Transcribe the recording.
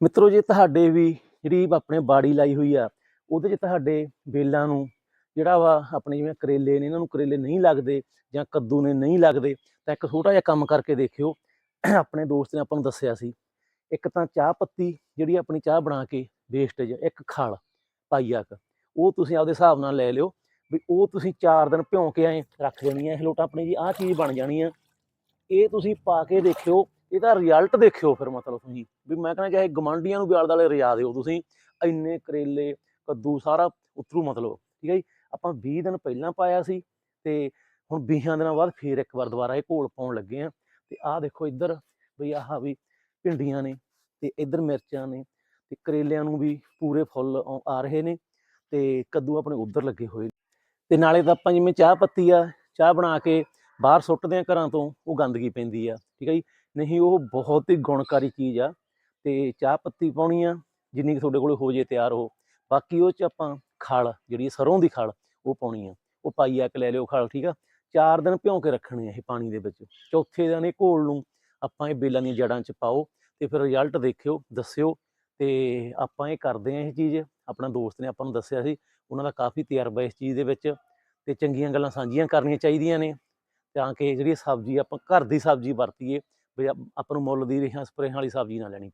ਮਿੱਤਰੋ, ਜੇ ਤੁਹਾਡੇ ਵੀ ਜਿਹੜੀ ਆਪਣੇ ਬਾੜੀ ਲਾਈ ਹੋਈ ਆ, ਉਹਦੇ 'ਚ ਤੁਹਾਡੇ ਬੇਲਾਂ ਨੂੰ ਜਿਹੜਾ ਵਾ ਆਪਣੇ ਜਿਵੇਂ ਕਰੇਲੇ ਨੇ, ਇਹਨਾਂ ਨੂੰ ਕਰੇਲੇ ਨਹੀਂ ਲੱਗਦੇ ਜਾਂ ਕੱਦੂ ਨੇ ਨਹੀਂ ਲੱਗਦੇ, ਤਾਂ ਇੱਕ ਛੋਟਾ ਜਿਹਾ ਕੰਮ ਕਰਕੇ ਦੇਖਿਓ। ਆਪਣੇ ਦੋਸਤ ਨੇ ਆਪਾਂ ਨੂੰ ਦੱਸਿਆ ਸੀ, ਇੱਕ ਤਾਂ ਚਾਹ ਪੱਤੀ ਜਿਹੜੀ ਆਪਣੀ ਚਾਹ ਬਣਾ ਕੇ ਵੇਸਟੇਜ ਇੱਕ ਖਲ ਪਾਈਆ ਕੁ, ਉਹ ਤੁਸੀਂ ਆਪਦੇ ਹਿਸਾਬ ਨਾਲ ਲੈ ਲਿਓ ਵੀ ਉਹ ਤੁਸੀਂ 4 ਦਿਨ ਭਿਉਂ ਕੇ ਐ ਰੱਖ ਦੇਣੀ ਹੈ ਇਹ ਲੋਟਾ ਆਪਣੀ ਜੀ ਆਹ ਚੀਜ਼ ਬਣ ਜਾਣੀ ਆ। ਇਹ ਤੁਸੀਂ ਪਾ ਕੇ ਦੇਖਿਓ ਇਹਦਾ ਰਿਜ਼ਲਟ ਦੇਖਿਓ ਫਿਰ ਮਤਲਬ ਤੁਸੀਂ, ਵੀ ਮੈਂ ਕਹਿੰਦਾ ਚਾਹੇ ਗਮਾਂਡੀਆਂ ਨੂੰ ਵੀ ਆਲੇ ਦੁਆਲੇ ਰਜਾ ਦਿਓ ਤੁਸੀਂ, ਇੰਨੇ ਕਰੇਲੇ, ਕੱਦੂ ਸਾਰਾ ਉਤਰੂ ਮਤਲਬ, ਠੀਕ ਹੈ ਜੀ ਆਪਾਂ 20 ਦਿਨ ਪਹਿਲਾਂ ਪਾਇਆ ਸੀ ਤੇ ਹੁਣ 20 ਦਿਨਾਂ ਬਾਅਦ ਫੇਰ ਇੱਕ ਵਾਰ ਦੁਬਾਰਾ ਇਹ ਘੋਲ ਪਾਉਣ ਲੱਗੇ ਆ ਤੇ ਆਹ ਦੇਖੋ ਇੱਧਰ, ਬਈ ਆਹ ਵੀ ਭਿੰਡੀਆਂ ਨੇ ਤੇ ਇੱਧਰ ਮਿਰਚਾਂ ਨੇ ਤੇ ਕਰੇਲਿਆਂ ਨੂੰ ਵੀ ਪੂਰੇ ਫੁੱਲ ਆ ਰਹੇ ਨੇ ਤੇ ਕੱਦੂ ਆਪਣੇ ਉੱਧਰ ਲੱਗੇ ਹੋਏ ਨੇ। ਤੇ ਨਾਲੇ ਤਾਂ ਆਪਾਂ ਜਿਵੇਂ ਚਾਹ ਪੱਤੀ ਆ, ਚਾਹ ਬਣਾ ਕੇ ਬਾਹਰ ਸੁੱਟਦੇ ਆ ਘਰਾਂ ਤੋਂ, ਉਹ ਗੰਦਗੀ ਪੈਂਦੀ ਆ, ਠੀਕ ਹੈ ਜੀ? ਨਹੀਂ, ਉਹ ਬਹੁਤ ਹੀ ਗੁਣਕਾਰੀ ਚੀਜ਼ ਆ ਤੇ ਚਾਹ ਪੱਤੀ ਪਾਉਣੀ ਆ, ਜਿੰਨੀ ਕੁ ਤੁਹਾਡੇ ਕੋਲ ਹੋ ਜੇ ਤਿਆਰ ਉਹ। ਬਾਕੀ ਉਹ ਚ ਆਪਾਂ ਖਲ, ਜਿਹੜੀ ਸਰੋਂ ਦੀ ਖਲ, ਉਹ ਪਾਉਣੀ ਆ। ਉਹ ਪਾਈ ਆ ਕੇ ਲੈ ਲਿਓ ਖਲ, ਠੀਕ ਆ? ਚਾਰ ਦਿਨ ਭਿਉਂ ਕੇ ਰੱਖਣੀ ਆ ਇਹ ਪਾਣੀ ਦੇ ਵਿੱਚ। ਚੌਥੇ ਦਿਨ ਇਹ ਘੋਲ ਨੂੰ ਆਪਾਂ ਇਹ ਬੇਲਾਂ ਦੀਆਂ ਜੜਾਂ ਚ ਪਾਓ ਤੇ ਫਿਰ ਰਿਜ਼ਲਟ ਦੇਖਿਓ, ਦੱਸਿਓ ਤੇ ਆਪਾਂ ਇਹ ਕਰਦੇ ਆ ਇਹ ਚੀਜ਼। ਆਪਣਾ ਦੋਸਤ ਨੇ ਆਪਾਂ ਨੂੰ ਦੱਸਿਆ ਸੀ, ਉਹਨਾਂ ਦਾ ਕਾਫੀ ਤਜਰਬਾ ਇਸ ਚੀਜ਼ ਦੇ ਵਿੱਚ ਤੇ ਚੰਗੀਆਂ ਗੱਲਾਂ ਸਾਂਝੀਆਂ ਕਰਨੀਆਂ ਚਾਹੀਦੀਆਂ ਨੇ। ਤਾਂ ਕਿ ਜਿਹੜੀ ਸਬਜ਼ੀ ਆਪਾਂ ਘਰ ਦੀ ਸਬਜ਼ੀ ਵਰਤੀਏ, ਵੀ ਆਪ- ਆਪਾਂ ਨੂੰ ਮੁੱਲ ਦੀ ਰੇਹਾਂ, ਸਪਰੇਹਾਂ ਵਾਲੀ ਸਬਜ਼ੀ ਨਾ ਲੈਣੀ।